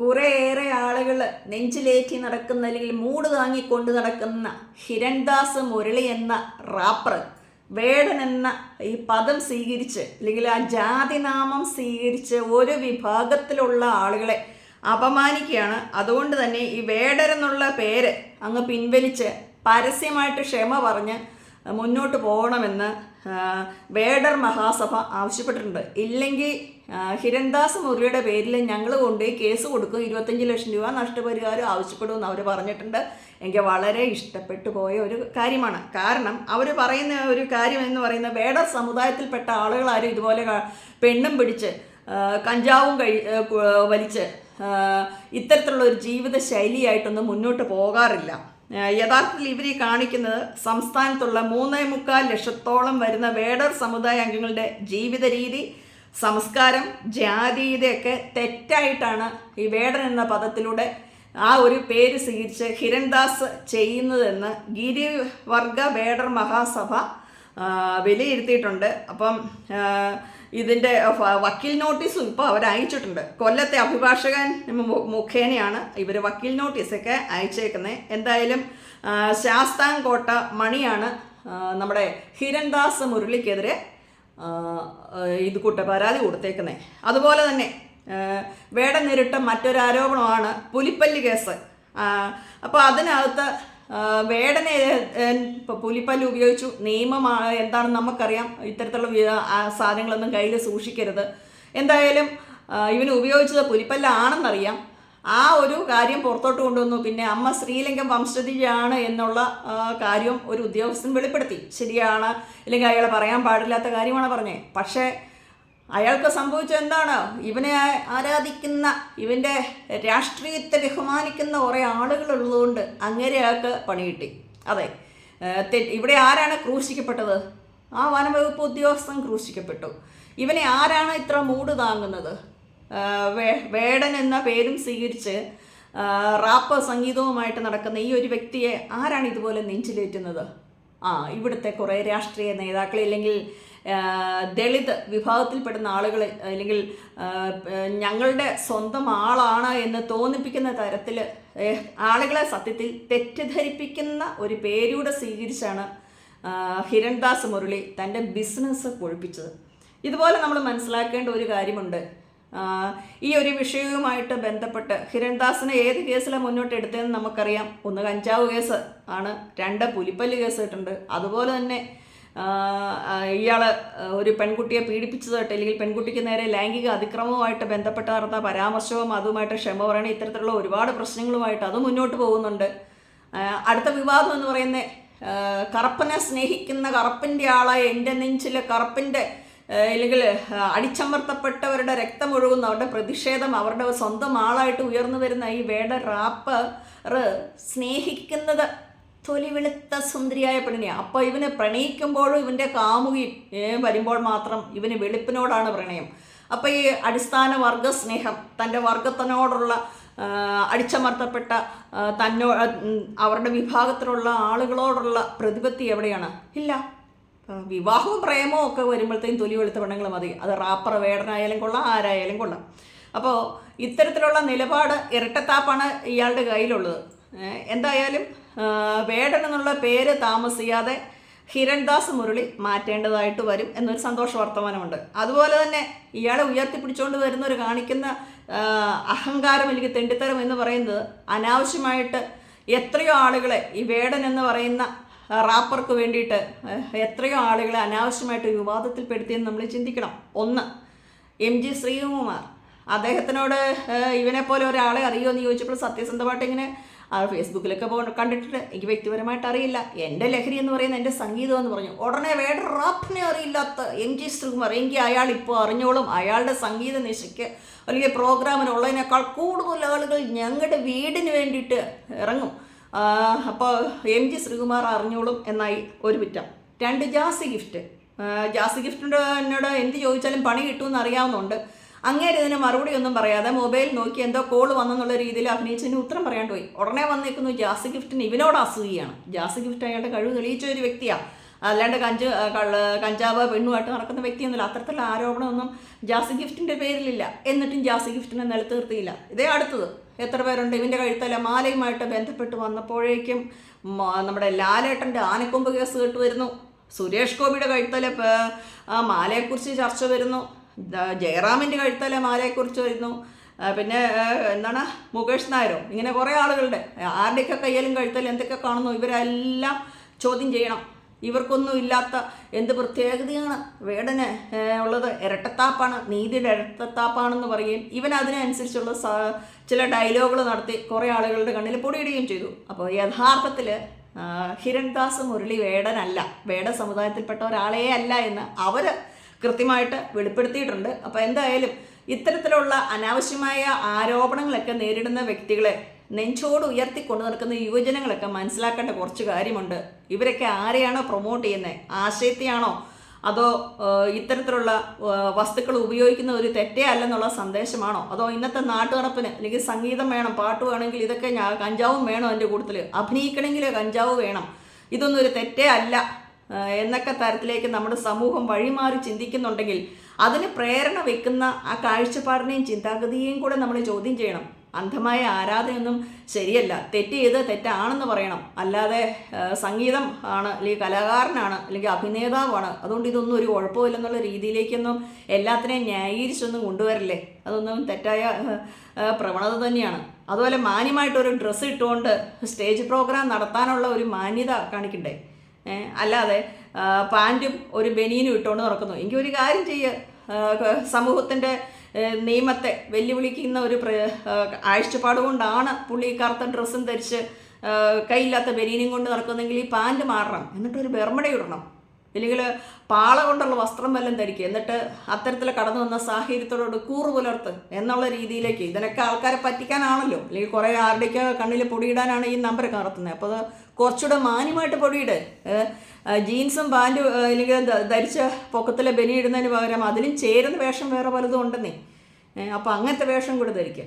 കുറേയേറെ ആളുകൾ നെഞ്ചിലേറ്റി നടക്കുന്ന അല്ലെങ്കിൽ മൂട് താങ്ങിക്കൊണ്ട് നടക്കുന്ന ഹിരൺദാസ് മുരളി എന്ന റാപ്പർ വേടൻ എന്ന ഈ പദം സ്വീകരിച്ച് അല്ലെങ്കിൽ ആ ജാതിനാമം സ്വീകരിച്ച് ഒരു വിഭാഗത്തിലുള്ള ആളുകളെ അപമാനിക്കുകയാണ്. അതുകൊണ്ട് തന്നെ ഈ വേടരെന്നുള്ള പേര് അങ്ങ് പിൻവലിച്ച് പരസ്യമായിട്ട് ക്ഷമ പറഞ്ഞ് മുന്നോട്ട് പോകണമെന്ന് വേടർ മഹാസഭ ആവശ്യപ്പെട്ടിട്ടുണ്ട്. ഇല്ലെങ്കിൽ ഹിരൺദാസ് മുരളിയുടെ പേരിൽ ഞങ്ങൾ കൊണ്ടുപോയി കേസ് കൊടുക്കും. ഇരുപത്തഞ്ച് ലക്ഷം രൂപ നഷ്ടപരിഹാരം ആവശ്യപ്പെടുമെന്ന് അവർ പറഞ്ഞിട്ടുണ്ട്. എനിക്ക് വളരെ ഇഷ്ടപ്പെട്ടു പോയ ഒരു കാര്യമാണ്. കാരണം അവർ പറയുന്ന ഒരു കാര്യം എന്ന് പറയുന്നത് വേടർ സമുദായത്തിൽപ്പെട്ട ആളുകളാരും ഇതുപോലെ പെണ്ണും പിടിച്ച് കഞ്ചാവും കഴി വലിച്ച് ഇത്തരത്തിലുള്ള ഒരു ജീവിത ശൈലിയായിട്ടൊന്നും മുന്നോട്ട് പോകാറില്ല. യഥാർത്ഥത്തിൽ ഇവർ ഈ കാണിക്കുന്നത് സംസ്ഥാനത്തുള്ള മൂന്നേ മുക്കാൽ ലക്ഷത്തോളം വരുന്ന വേടർ സമുദായ അംഗങ്ങളുടെ ജീവിത രീതി സംസ്കാരം ജാതീയതയൊക്കെ തെറ്റായിട്ടാണ് ഈ വേടൻ എന്ന പദത്തിലൂടെ ആ ഒരു പേര് സ്വീകരിച്ച് ഹിരൺദാസ് ചെയ്യുന്നതെന്ന് ഗിരിവർഗ വേടർ മഹാസഭ വിലയിരുത്തിയിട്ടുണ്ട്. അപ്പം ഇതിന്റെ വക്കീൽ നോട്ടീസും ഇപ്പോൾ അവർ അയച്ചിട്ടുണ്ട്. കൊല്ലത്തെ അഭിഭാഷകൻ മുഖേനയാണ് ഇവർ വക്കീൽ നോട്ടീസൊക്കെ അയച്ചേക്കുന്നത് എന്തായാലും ശാസ്താംകോട്ട മണിയാണ് നമ്മുടെ ഹിരൺദാസ് മുരളിക്കെതിരെ ഇത് കൂട്ട പരാതി കൊടുത്തേക്കുന്നത് അതുപോലെ തന്നെ വേടം നേരിട്ട മറ്റൊരു ആരോപണമാണ് പുലിപ്പല്ലി കേസ്. അപ്പോൾ അതിനകത്ത് വേടനെ ഇപ്പോൾ പുലിപ്പല്ല് ഉപയോഗിച്ചു. നിയമം എന്താണെന്ന് നമുക്കറിയാം. ഇത്തരത്തിലുള്ള സാധനങ്ങളൊന്നും കയ്യിൽ സൂക്ഷിക്കരുത്. എന്തായാലും ഇവന് ഉപയോഗിച്ചത് പുലിപ്പല്ലാണെന്നറിയാം. ആ ഒരു കാര്യം പുറത്തോട്ട് കൊണ്ടുവന്നു. പിന്നെ അമ്മ ശ്രീലിംഗം വംശജയാണ് എന്നുള്ള കാര്യം ഒരു ഉദ്യോഗസ്ഥൻ വെളിപ്പെടുത്തി. ശരിയാണ്. ഇല്ലെങ്കിൽ അയാൾ പറയാൻ പാടില്ലാത്ത കാര്യമാണ് പറഞ്ഞത് പക്ഷേ അയാൾക്ക് സംഭവിച്ചത് എന്താണ്? ഇവനെ ആരാധിക്കുന്ന ഇവന്റെ രാഷ്ട്രീയത്തെ ബഹുമാനിക്കുന്ന കുറേ ആളുകളുള്ളതുകൊണ്ട് അങ്ങനെ അയാൾക്ക് പണി കിട്ടി. അതെ. ഇവിടെ ആരാണ് ക്രൂശിക്കപ്പെട്ടത്? ആ വനംവകുപ്പ് ഉദ്യോഗസ്ഥൻ ക്രൂശിക്കപ്പെട്ടു. ഇവനെ ആരാണ് ഇത്ര മൂട് താങ്ങുന്നത്? വേടൻ എന്ന പേരും സ്വീകരിച്ച് റാപ്പ് സംഗീതവുമായിട്ട് നടക്കുന്ന ഈ ഒരു വ്യക്തിയെ ആരാണ് ഇതുപോലെ നെഞ്ചിലേറ്റുന്നത്? ആ ഇവിടുത്തെ കുറേ രാഷ്ട്രീയ നേതാക്കൾ അല്ലെങ്കിൽ ദളിത് വിഭാഗത്തിൽപ്പെടുന്ന ആളുകൾ അല്ലെങ്കിൽ ഞങ്ങളുടെ സ്വന്തം ആളാണ് എന്ന് തോന്നിപ്പിക്കുന്ന തരത്തിൽ ആളുകളെ സത്യത്തിൽ തെറ്റിദ്ധരിപ്പിക്കുന്ന ഒരു പേരൂടെ സ്വീകരിച്ചാണ് ഹിരൺദാസ് മുരളി തന്റെ ബിസിനസ് കൊഴുപ്പിച്ചത് ഇതുപോലെ നമ്മൾ മനസ്സിലാക്കേണ്ട ഒരു കാര്യമുണ്ട്. ഈ ഒരു വിഷയവുമായിട്ട് ബന്ധപ്പെട്ട് ഹിരൺദാസിനെ ഏത് കേസിലാണ് മുന്നോട്ട് എടുത്തതെന്ന് നമുക്കറിയാം. ഒന്ന് കഞ്ചാവ് കേസ് ആണ് രണ്ട് പുലിപ്പല്ല് കേസ് ഇട്ടുണ്ട്. അതുപോലെ തന്നെ ഇയാൾ ഒരു പെൺകുട്ടിയെ പീഡിപ്പിച്ചതായിട്ട് അല്ലെങ്കിൽ പെൺകുട്ടിക്ക് നേരെ ലൈംഗിക അതിക്രമവുമായിട്ട് ബന്ധപ്പെട്ട് നടന്ന പരാമർശവും അതുമായിട്ട് ക്ഷമ പറയണ. ഇത്തരത്തിലുള്ള ഒരുപാട് പ്രശ്നങ്ങളുമായിട്ട് അത് മുന്നോട്ട് പോകുന്നുണ്ട്. അടുത്ത വിവാദം എന്ന് പറയുന്നത് കറുപ്പനെ സ്നേഹിക്കുന്ന കറുപ്പിന്റെ ആളായ എന്റെ നെഞ്ചിലെ കറുപ്പിന്റെ ആ, അടിച്ചമർത്തപ്പെട്ടവരുടെ രക്തം ഒഴുകുന്ന അവരുടെ പ്രതിഷേധം അവരുടെ സ്വന്തം ആളായിട്ട് ഉയർന്നു വരുന്ന ഈ വേട റാപ്പ് സ്നേഹിക്കുന്നത് തൊലി വെളുത്ത സുന്ദരിയായ പെണ്ണിനെയാണ് അപ്പോൾ ഇവനെ പ്രണയിക്കുമ്പോഴും ഇവന്റെ കാമുകി വരുമ്പോൾ മാത്രം ഇവന് വെളുപ്പിനോടാണ് പ്രണയം. അപ്പോൾ ഈ അടിസ്ഥാന വർഗ സ്നേഹം തന്റെ വർഗത്തിനോടുള്ള അടിച്ചമർത്തപ്പെട്ട തന്നോ അവരുടെ വിഭാഗത്തിലുള്ള ആളുകളോടുള്ള പ്രതിപത്തി എവിടെയാണ്? ഇല്ല. വിവാഹവും പ്രേമവും ഒക്കെ വരുമ്പോഴത്തേക്കും തൊലി വെളുത്ത പെണ്ണുങ്ങൾ മതി. അത് റാപ്പർ വേടനായാലും കൊള്ളാം ആരായാലും കൊള്ളാം. അപ്പോൾ ഇത്തരത്തിലുള്ള നിലപാട് ഇരട്ടത്താപ്പാണ് ഇയാളുടെ കയ്യിലുള്ളത്. എന്തായാലും വേടൻ എന്നുള്ള പേര് താമസിയാതെ ഹിരൺദാസ് മുരളി മാറ്റേണ്ടതായിട്ട് വരും എന്നൊരു സന്തോഷ വർത്തമാനമുണ്ട്. അതുപോലെ തന്നെ ഇയാളെ ഉയർത്തിപ്പിടിച്ചുകൊണ്ട് വരുന്നവർ കാണിക്കുന്ന അഹങ്കാരം അല്ലെങ്കിൽ തെണ്ടിത്തരം എന്ന് പറയുന്നത് അനാവശ്യമായിട്ട് എത്രയോ ആളുകളെ ഈ വേടൻ എന്ന് പറയുന്ന റാപ്പർക്ക് വേണ്ടിയിട്ട് എത്രയോ ആളുകളെ അനാവശ്യമായിട്ട് വിവാദത്തിൽപ്പെടുത്തിയെന്ന് നമ്മൾ ചിന്തിക്കണം. ഒന്ന് എം ജി ശ്രീകുമാർ. അദ്ദേഹത്തിനോട് ഇവനെപ്പോലെ ഇവനെ പോലെ ഒരാളെ അറിയുമോ എന്ന് ചോദിച്ചപ്പോൾ സത്യസന്ധമായിട്ട് ഇങ്ങനെ ആ, ഫേസ്ബുക്കിലൊക്കെ പോ കണ്ടിട്ടുണ്ട്. എനിക്ക് വ്യക്തിപരമായിട്ട് അറിയില്ല. എന്റെ ലഹരി എന്ന് പറയുന്നത് എന്റെ സംഗീതം എന്ന് പറഞ്ഞു. ഉടനെ വേണ്ട റാപ്പിനെ അറിയില്ലാത്ത എം ജി ശ്രീകുമാർ. എങ്കിൽ അയാൾ ഇപ്പോൾ അറിഞ്ഞോളും അയാളുടെ സംഗീത നിശയ്ക്ക് അല്ലെങ്കിൽ പ്രോഗ്രാമിനുള്ളതിനേക്കാൾ കൂടുതൽ ആളുകൾ ഞങ്ങളുടെ വീടിന് വേണ്ടിയിട്ട് ഇറങ്ങും. അപ്പോൾ എം ജി ശ്രീകുമാർ അറിഞ്ഞോളും എന്നായി ഒരു കുറ്റം. രണ്ട് ജാസി ഗിഫ്റ്റ്. ജാസി ഗിഫ്റ്റിന്റെ എന്നോട് എന്ത് ചോദിച്ചാലും പണി കിട്ടുമെന്ന് അറിയാവുന്നുണ്ട് അങ്ങേര് ഇതിന് മറുപടി ഒന്നും പറയാതെ മൊബൈൽ നോക്കി എന്തോ കോൾ വന്നെന്നുള്ള രീതിയിൽ അഭിനയിച്ചതിന് ഉത്തരം പറയാണ്ട് പോയി. ഉടനെ വന്നേക്കുന്നു ജാസി ഗിഫ്റ്റിന് ഇവനോട് അസൂയാണ് ജാസി ഗിഫ്റ്റ് അയാളുടെ കഴിവ് തെളിയിച്ച ഒരു വ്യക്തിയാണ് അല്ലാണ്ട് കഞ്ച് കള്ള് കഞ്ചാവ് പെണ്ണുമായിട്ട് നടക്കുന്ന വ്യക്തിയൊന്നുമില്ല. അത്തരത്തിലുള്ള ആരോപണമൊന്നും ജാസി ഗിഫ്റ്റിന്റെ പേരിലില്ല. എന്നിട്ടും ജാസി ഗിഫ്റ്റിനെ നിലനിർത്തിയില്ല ഇതേ അടുത്തത്. എത്ര പേരുണ്ട്? ഇവന്റെ കഴുത്തല മാലയുമായിട്ട് ബന്ധപ്പെട്ട് വന്നപ്പോഴേക്കും നമ്മുടെ ലാലേട്ടന്റെ ആനക്കൊമ്പ് കേസ് കേട്ട് വരുന്നു. സുരേഷ് ഗോപിയുടെ കഴുത്തല മാലയെക്കുറിച്ച് ചർച്ച വരുന്നു. ജയറാമിന്റെ കഴുത്തല മാലയെക്കുറിച്ച് വരുന്നു. പിന്നെ എന്താണ്? മുകേഷ് നായരോ ഇങ്ങനെ കുറേ ആളുകളുടെ ആരുടെയൊക്കെ കയ്യിലും കഴുത്തലും എന്തൊക്കെ കാണുന്നു ഇവരെല്ലാം ചോദ്യം ചെയ്യണം. ഇവർക്കൊന്നും ഇല്ലാത്ത എന്ത് പ്രത്യേകതയാണ്? വേടന് ഉള്ളത് ഇരട്ടത്താപ്പാണ് നീതിയുടെ ഇരട്ടത്താപ്പാണെന്ന് പറയുകയും ഇവൻ അതിനനുസരിച്ചുള്ള ചില ഡയലോഗുകൾ നടത്തി കുറേ ആളുകളുടെ കണ്ണിൽ പൊടിയിടുകയും ചെയ്തു. അപ്പോൾ യഥാർത്ഥത്തിൽ ഹിരൺദാസ് മുരളി വേടനല്ല. വേട സമുദായത്തിൽപ്പെട്ട ഒരാളേ അല്ല എന്ന് അവർ കൃത്യമായിട്ട് വെളിപ്പെടുത്തിയിട്ടുണ്ട്. അപ്പോൾ എന്തായാലും ഇത്തരത്തിലുള്ള അനാവശ്യമായ ആരോപണങ്ങളൊക്കെ നേരിടുന്ന വ്യക്തികളെ നെഞ്ചോട് കൊണ്ടു നടക്കുന്ന യുവജനങ്ങളൊക്കെ മനസ്സിലാക്കേണ്ട കുറച്ച് കാര്യമുണ്ട്. ഇവരൊക്കെ ആരെയാണോ പ്രൊമോട്ട് ചെയ്യുന്നത് ആശയത്തെയാണോ? അതോ ഇത്തരത്തിലുള്ള വസ്തുക്കൾ ഉപയോഗിക്കുന്ന ഒരു തെറ്റേ അല്ലെന്നുള്ള സന്ദേശമാണോ? അതോ ഇന്നത്തെ നാട്ടുനടപ്പിന് അല്ലെങ്കിൽ സംഗീതം വേണം പാട്ട് വേണമെങ്കിൽ ഇതൊക്കെ ഞാൻ കഞ്ചാവും വേണം എന്റെ കൂട്ടത്തിൽ അഭിനയിക്കണമെങ്കിൽ കഞ്ചാവ് വേണം. ഇതൊന്നും ഒരു തെറ്റേ അല്ല. എന്നൊക്കെ തരത്തിലേക്ക് നമ്മുടെ സമൂഹം വഴിമാറി ചിന്തിക്കുന്നുണ്ടെങ്കിൽ അതിന് പ്രേരണ വെക്കുന്ന ആ കാഴ്ചപ്പാടിനെയും ചിന്താഗതിയെയും കൂടെ നമ്മൾ ചോദ്യം ചെയ്യണം. അന്ധമായ ആരാധനയൊന്നും ശരിയല്ല. തെറ്റ് ചെയ്ത് തെറ്റാണെന്ന് പറയണം. അല്ലാതെ സംഗീതം ആണ് അല്ലെങ്കിൽ കലാകാരനാണ് അല്ലെങ്കിൽ അഭിനേതാവാണ്. അതുകൊണ്ട് ഇതൊന്നും ഒരു കുഴപ്പമില്ലെന്നുള്ള രീതിയിലേക്കൊന്നും എല്ലാത്തിനെയും ന്യായീകരിച്ചൊന്നും കൊണ്ടുവരല്ലേ? അതൊന്നും തെറ്റായ പ്രവണത തന്നെയാണ്. അതുപോലെ മാന്യമായിട്ടൊരു ഡ്രസ്സ് ഇട്ടുകൊണ്ട് സ്റ്റേജ് പ്രോഗ്രാം നടത്താനുള്ള ഒരു മാന്യത കാണിക്കണ്ടേ? അല്ലാതെ പാന്റും ഒരു ബനീനും ഇട്ടുകൊണ്ട് നടക്കുന്നു. എങ്കിൽ ഒരു കാര്യം ചെയ്യുക സമൂഹത്തിന്റെ നിയമത്തെ വെല്ലുവിളിക്കുന്ന ഒരു കാഴ്ചപ്പാട് കൊണ്ടാണ് പുള്ളി കറുത്ത ഡ്രസ്സും ധരിച്ച് കയ്യില്ലാത്ത ബനീനും കൊണ്ട് നടക്കുന്നെങ്കിൽ ഈ പാന്റ് മാറണം. എന്നിട്ടൊരു ബെർമട ഇടണം ഇല്ലെങ്കിൽ പാള കൊണ്ടുള്ള വസ്ത്രം വല്ലതും ധരിക്കുക എന്നിട്ട് അത്തരത്തിൽ കടന്നു വന്ന സാഹചര്യത്തോട് കൂറ് പുലർത്ത് എന്നുള്ള രീതിയിലേക്ക് ഇതിനൊക്കെ ആൾക്കാരെ പറ്റിക്കാനാണല്ലോ. അല്ലെങ്കിൽ കുറേ ആരുടെയൊക്കെ കണ്ണിൽ പൊടിയിടാനാണ് ഈ നമ്പർ നടത്തുന്നത് അപ്പോൾ അത് കുറച്ചുകൂടെ മാന്യമായിട്ട് പൊടിയിട്. ജീൻസും പാന്റും അല്ലെങ്കിൽ ധരിച്ച പൊക്കത്തിലെ ബനി ഇടുന്നതിന് പകരം അതിലും ചേരുന്ന വേഷം വേറെ പലതും ഉണ്ടെന്നേ. അപ്പോൾ അങ്ങനത്തെ വേഷം കൂടെ ധരിക്കുക